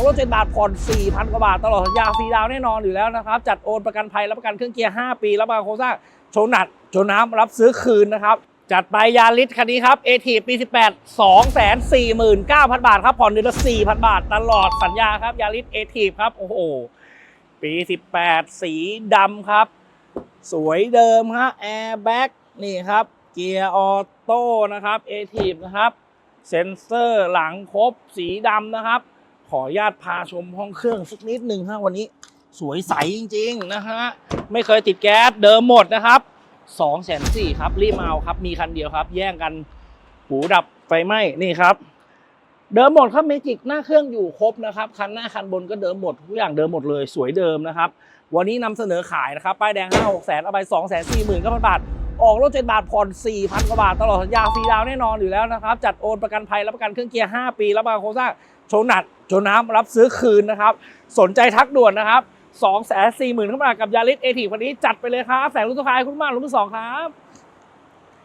อกรถเจ็ดบาทผ่อน4,000กว่าบาท ตลอดสัญญาฟรีดาวแน่นอนอยู่แล้วนะครับ จัดโอนประกันภัยรับประกันเครื่องเกียร์ 5 ปีรับประกันโครงสร้างโชว์หนัดโชว์น้ำรับซื้อคืนนะครับ จัดไปยาริสคันนี้ครับ a t ปี 18 249,000 บาทครับผ่อนเดือนละ 4,000 บาท ตลอดสัญญาครับยาริส a t ครับโอ้โหปี 18 สีดำครับ สวยเดิมฮะแอร์แบ็กนี่ครับเกียร์ออโต้นะครับ a t นะครับเซ็นเซอร์หลังครบสีดำนะครับ ขออนุญาตพาชมห้องเครื่องสักนิดหนึ่งฮะวันนี้สวยใสจริง ๆ นะฮะ ไม่เคยติดแก๊สเดิมหมดนะครับ2องแสนสี่ครับรีบมาเอาครับ มีคันเดียวครับ แย่งกันหูดับไฟไหม้นี่ครับ เดิมหมดครับเมจิกหน้าเครื่องอยู่ครบนะครับ คันหน้าคันบนก็เดิมหมดทุกอย่างเดิมหมดเลยสวยเดิมนะครับ วันนี้นำเสนอขายนะครับ ป้ายแดง 5 6แสนเอาไป2 4 0 0 0 0 9,000บาท ออกรถเจ็ดบาทผ่อน4,000กว่าบาท ตลอดสัญญาฟรีดาวแน่นอนอยู่แล้วนะครับ จัดโอนประกันภัยรับประกันเครื่องเกียร์ 5 ปีรับประกันโครงสร้าง โชว์หนัดโชว์น้ำรับซื้อคืนนะครับ สนใจทักด่วนนะครับ2 4 0 0 0 0 0บากับยาริสเอทีวันนี้จัดไปเลยครับแสงรุ่นสุดท้ายคุณมากรุ่นที่สองครับ